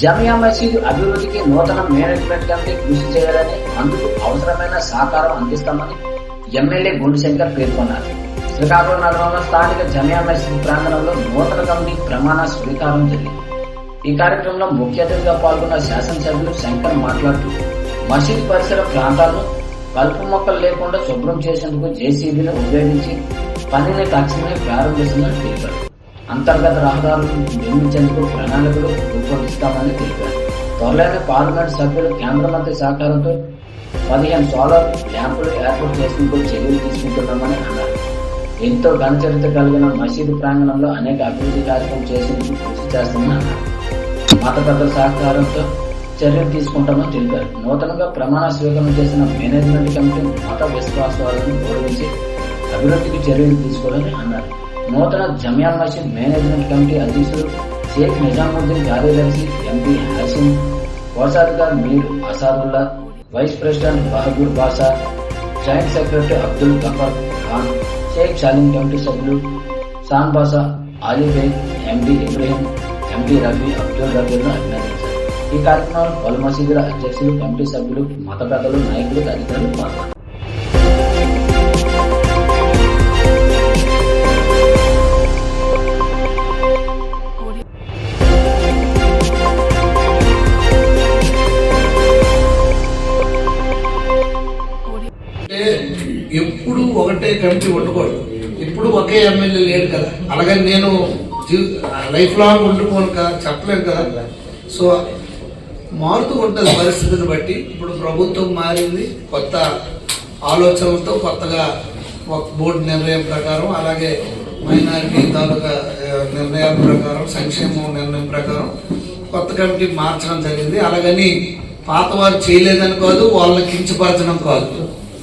జమియా మసీదు అభివృద్ధికి నూతన మేనేజ్మెంట్ కమిటీ కృషి చేయాలని అందుకు అవసరమైన సహకారం అందిస్తామని ఎమ్మెల్యే గుణశంకర్ పేర్కొన్నారు. శ్రీకాకుళం నగరంలో స్థానిక జమియా మసీదు ప్రాంగణంలో నూతన కమిటీ ప్రమాణ స్వీకారం జరిగింది. ఈ కార్యక్రమంలో ముఖ్య అతిథిగా పాల్గొన్న శాసనసభ్యులు శంకర్ మాట్లాడుతూ మసీదు పరిసర ప్రాంతాలను కలుపు మొక్కలు లేకుండా శుభ్రం చేసేందుకు జేసీబీని ఉపయోగించి పనిని తక్షణమే ప్రారంభిస్తుందని తెలిపారు. అంతర్గత రహదారులను నిర్మించేందుకు ప్రణాళికలు రూపొందిస్తామని తెలిపారు త్వరలోనే పార్లమెంట్ సభ్యులు కేంద్ర మంత్రి సహకారంతో పదిహేను సోలార్ ల్యాంపులు ఏర్పాటు చేసేందుకు చర్యలు తీసుకుంటున్నామని అన్నారు. దీంతో ఘనచరిత్ర కలిగిన మసీదు ప్రాంగణంలో అనేక అభివృద్ధి కార్యక్రమం చేసేందుకు కృషి చేస్తామని అన్నారు. మత పెద్దల సహకారంతో చర్యలు తీసుకుంటామని తెలిపారు. నూతనంగా ప్రమాణ స్వీకరణ చేసిన మేనేజ్మెంట్ కమిటీ మత విశ్వాసాలను గౌరవించి అభివృద్ధికి చర్యలు తీసుకోవాలని అన్నారు. నూతన జమియా మసీద్ మేనేజ్మెంట్ కమిటీ అధ్యక్షుడు షేక్ నిజాముద్దీన్ కార్యదర్శి ఎంపీ హసీన్ కోశాధికారి Mir Asadullah vice president Bahadur Basha joint secretary Abdul Gafar Khan Sheikh Shalim committee సభ్యులు సాన్ బాషా ఆలీబేగ్ ఎండి ఇబ్రహీం ఎండి రఫీ అబ్దుల్ రబీలను అభినందించారు. ఈ కార్యక్రమంలో పలు మసీదుల అధ్యక్షులు కమిటీ సభ్యులు మత పెద్దలు నాయకులు తదితరులు పాల్గొన్నారు. అంటే ఎప్పుడు ఒకటే కమిటీ ఉండకూడదు ఇప్పుడు ఒకే ఎమ్మెల్యే లేడు కదా. అలాగని నేను లైఫ్ లాంగ్ ఉండిపోను కదా చెప్పలేను కదా. సో మారుతూ ఉంటుంది పరిస్థితిని బట్టి. ఇప్పుడు ప్రభుత్వం మారింది కొత్త ఆలోచనలతో కొత్తగా ఒక బోర్డు నిర్ణయం ప్రకారం అలాగే మైనారిటీ తాలూకా నిర్ణయాల ప్రకారం సంక్షేమం నిర్ణయం ప్రకారం కొత్త కమిటీ మార్చడం జరిగింది. అలాగని పాత వారు చేయలేదని కాదు వాళ్ళని కించపరచడం కాదు.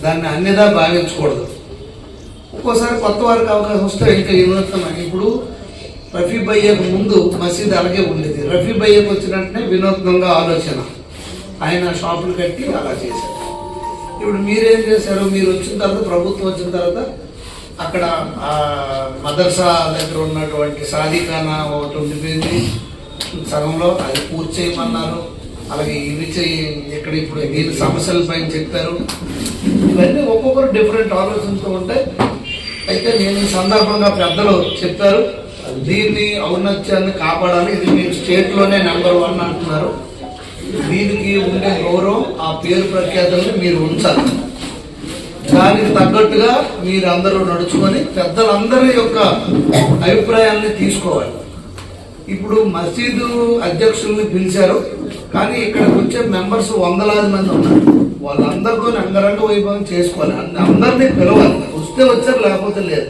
దాన్ని అన్నిదా భావించకూడదు. ఒక్కోసారి కొత్త వారికి అవకాశం వస్తే ఇంకా వినూత్నం ఇప్పుడు రఫీ భయ్యకు ముందు మసీద్ అలాగే ఉండేది. రఫీ భయ్యకు వచ్చినట్టునే వినూత్నంగా ఆలోచన. ఆయన షాపులు కట్టి అలా చేశారు ఇప్పుడు మీరేం చేశారు? మీరు వచ్చిన తర్వాత ప్రభుత్వం వచ్చిన తర్వాత అక్కడ మదర్సా దగ్గర ఉన్నటువంటి సాదిఖానా ఒకటి ఉండిపోయింది. సగంలో అది పూర్తి చేయమన్నారు. అలాగే ఇవి చేయి ఇక్కడ ఇప్పుడు దీని సమస్యల పైన చెప్పారు. ఇవన్నీ ఒక్కొక్కరు డిఫరెంట్ ఆలోచనతో ఉంటాయి అయితే నేను ఈ సందర్భంగా పెద్దలు చెప్పారు దీన్ని ఔన్నత్యాన్ని కాపాడాలి ఇది మీరు స్టేట్లోనే నెంబర్ వన్ అంటున్నారు. దీనికి ఉండే గౌరవం ఆ పేరు ప్రఖ్యాతల్ని మీరు ఉంచాలి. దానికి తగ్గట్టుగా మీరందరూ నడుచుకొని పెద్దలందరి యొక్క అభిప్రాయాన్ని తీసుకోవాలి. ఇప్పుడు మసీదు అధ్యక్షుల్ని పిలిచారు. కానీ ఇక్కడికి వచ్చే మెంబర్స్ వందలాది మంది ఉన్నారు. వాళ్ళందరితో అంగరంగ వైభవం చేసుకోవాలి. అందరినీ పిలవాలి. వస్తే వచ్చారు లేకపోతే లేదు.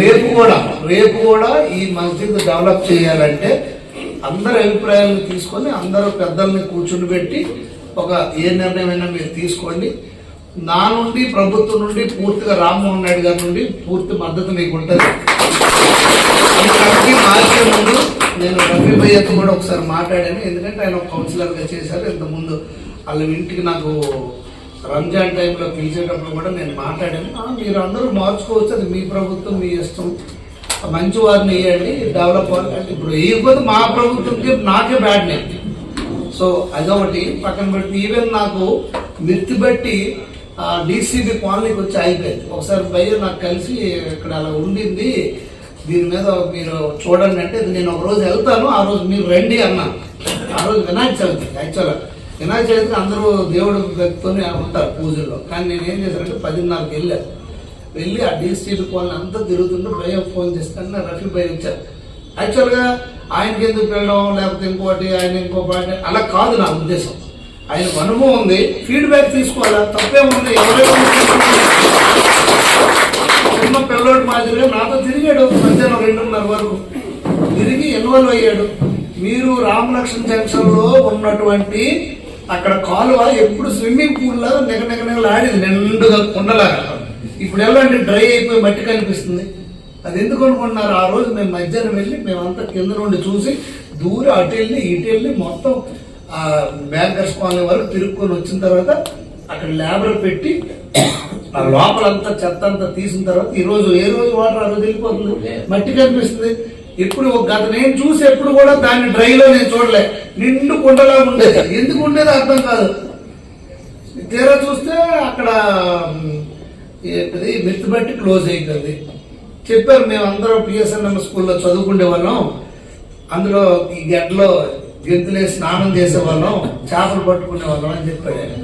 రేపు కూడా రేపు కూడా ఈ మసీదు డెవలప్ చేయాలంటే అందరి అభిప్రాయాలను తీసుకొని అందరూ పెద్దల్ని కూర్చుని పెట్టి ఒక ఏ నిర్ణయమైనా మీరు తీసుకోండి. నా నుండి ప్రభుత్వం నుండి పూర్తిగా రామ్మోహన్ నాయుడు గారి నుండి పూర్తి మద్దతు మీకు ఉంటుంది. ఈ కమిటీ మార్చే ముందు నేను రవి భయ్యతో కూడా ఒకసారి మాట్లాడాను. ఎందుకంటే ఆయన ఒక కౌన్సిలర్గా చేశారు. ఇంతకుముందు వాళ్ళ ఇంటికి నాకు రంజాన్ టైంలో పిలిచేటప్పుడు కూడా నేను మాట్లాడాను. మీరు అందరూ మార్చుకోవచ్చు. అది మీ ప్రభుత్వం మీ ఇష్టం. మంచి వారిని వేయండి డెవలప్ అవ్వాలి. అంటే ఇప్పుడు వేయకపోతే మా ప్రభుత్వంకి నాకే బ్యాడ్ నేమ్ సో అదొకటి. పక్కన పెట్టి ఈవెన్ నాకు మిర్తి బట్టి డీసీబీ కాలనీకి వచ్చి అయిపోయింది ఒకసారి భయ్య నాకు కలిసి ఇక్కడ అలా ఉండింది. దీని మీద మీరు చూడండి అంటే నేను ఒక రోజు వెళ్తాను ఆ రోజు మీరు రండి అన్నాను ఆ రోజు వినాయక చవితి యాక్చువల్గా వినాయక చవితికి అందరూ దేవుడు భక్తితోనే ఉంటారు పూజల్లో. కానీ నేను ఏం చేశానంటే పదిన్నరకు వెళ్ళాను వెళ్ళి ఆ డీసీబీ కాలనీ అంతా తిరుగుతుంటే భయ ఫోన్ చేస్తాను నా రఫీ భయ్య వచ్చారు యాక్చువల్గా ఆయనకి ఎందుకు వెళ్ళడం లేకపోతే ఇంకోటి ఆయన ఇంకో పాటి అలా కాదు నా ఉద్దేశం. ఆయన అనుభవం ఉంది. ఫీడ్బ్యాక్ తీసుకోవాలా? తప్పే ఉంది ఎవరైనా చిన్న పిల్లోడు మాదిరిగా నాతో తిరిగాడు మధ్యాహ్నం రెండున్నర వరకు. తిరిగి ఇన్వాల్వ్ అయ్యాడు. మీరు రామలక్ష్మణ్ జంక్షన్లో ఉన్నటువంటి అక్కడ కాలువ ఎప్పుడు స్విమ్మింగ్ పూల్ లాగా నిగ నిగ నిగలాడింది నిండుగా కుండలాగా. ఇప్పుడు వెళ్ళండి డ్రై అయిపోయి మట్టి కనిపిస్తుంది. అది ఎందుకు అనుకుంటున్నారు? ఆ రోజు మేము మధ్యాహ్నం వెళ్ళి మేమంతా కింద నుండి చూసి దూరం అటు వెళ్ళి ఇటు వెళ్ళి మొత్తం ఆ బ్యాంకర్స్ కాలనీ వరకు తిరుక్కొని వచ్చిన తర్వాత అక్కడ ల్యాబ్లో పెట్టి ఆ లోపలంతా చెత్త అంతా తీసిన తర్వాత ఈ రోజు ఏ రోజు వాటర్ ఆ రోజు వెళ్ళిపోతుంది? మట్టి కనిపిస్తుంది. ఇప్పుడు ఒక గత నేను చూసి ఎప్పుడు కూడా దాన్ని డ్రైలో నేను చూడలే. నిండు కుండలా ఉండేది. ఎందుకు ఉండేది అర్థం కాదు. తీరా చూస్తే అక్కడ మ్, ఏంటిది? మిత్ బట్టి క్లోజ్ అయిపోయింది. చెప్పారు మేము అందరం పిఎస్ఎన్ఎం స్కూల్లో చదువుకునే వాళ్ళం. అందులో ఈ గడ్డలో గెంతులేసి స్నానం చేసే వాళ్ళం చేపలు పట్టుకునే వాళ్ళం అని చెప్పాడు.